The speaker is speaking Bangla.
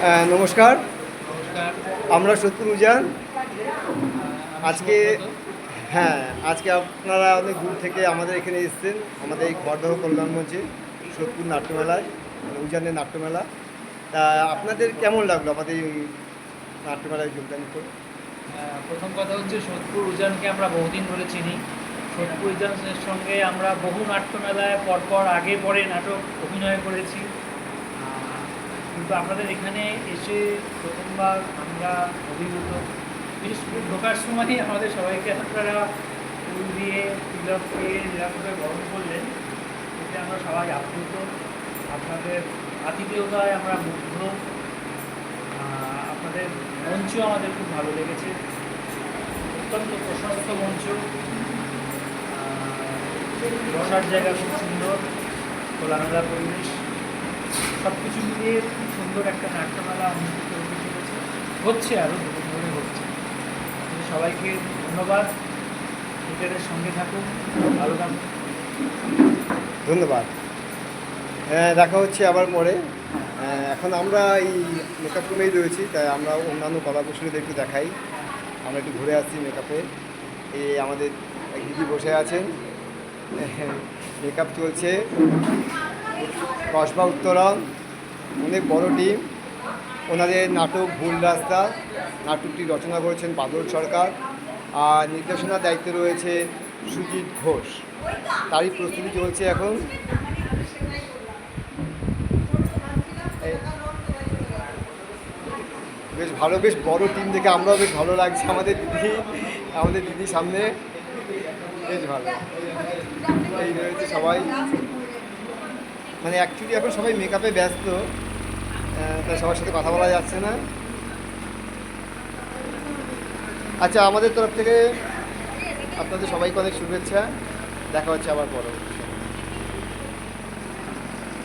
নমস্কার। নমস্কার। আমরা সত্যি উজান আজকে হ্যাঁ আজকে আপনারা অনেক দূর থেকে আমাদের এখানে এসছেন আমাদের এই খড়দহ কল্যাণ মঞ্চে সোদপুর নাট্যমেলায় মানে উজানের নাট্যমেলা। তা আপনাদের কেমন লাগল আমাদের এই নাট্যমেলায় যোগদান করে? প্রথম কথা হচ্ছে সোদপুর উজানকে আমরা বহুদিন ধরে চিনি। সোদপুর উজানের সঙ্গে আমরা বহু নাট্যমেলায় পরপর আগে পরে নাটক অভিনয় করেছি। কিন্তু আপনাদের এখানে এসে প্রথমবার আমরা অভিভূত। বিশেষ করে ঢোকার সময়ই আমাদের সবাইকে আপনারা ফুল দিয়ে, তিলক দিয়ে যেরকমভাবে বরণ করলেন, এতে আমরা সবাই আপ্লুত। আপনাদের আতিথেয়তায় আমরা মুগ্ধ। আপনাদের মঞ্চ আমাদের খুব ভালো লেগেছে। অত্যন্ত প্রশস্ত মঞ্চ। বসার জায়গা খুব সুন্দর। খোলামেলা পরিবেশ। সব কিছু মিলিয়ে খুব সুন্দর একটা নাট্যমেলা অনুষ্ঠিত হতে চলেছে। হচ্ছে আরও দুদিন ধরে হচ্ছে। সবাইকে ধন্যবাদ। থিয়েটারের সঙ্গে থাকুন। ভালো থাকুন। ধন্যবাদ। হ্যাঁ দেখা হচ্ছে আবার পরে। এখন আমরা এই মেকআপ রুমেই রয়েছি, তাই আমরা অন্যান্য কলাকুশলীদের একটু দেখাই। আমরা একটু ঘুরে আসছি মেকআপে এই আমাদের দিদি বসে আছেন। মেকআপ চলছে। কসবা উত্তরা অনেক বড় টিম। ওনাদের নাটক ভুল রাস্তা। নাটকটি রচনা করেছেন বাদল সরকার। আর নির্দেশনার দায়িত্বে রয়েছে সুজিত ঘোষ। তারই প্রস্তুতি চলছে এখন। বেশ ভালো, বেশ বড় টিম দেখে আমরাও বেশ ভালো লাগছে আমাদের দিদি, আমাদের দিদির সামনে। বেশ ভালো। এই রয়েছে সবাই। মানে অ্যাকচুয়ালি এখন সবাই মেকআপে ব্যস্ত তাই সবার সাথে কথা বলা যাচ্ছে না। আচ্ছা আমাদের তরফ থেকে আপনাদের সবাইকে অনেক শুভেচ্ছা। দেখা হচ্ছে আবার পরে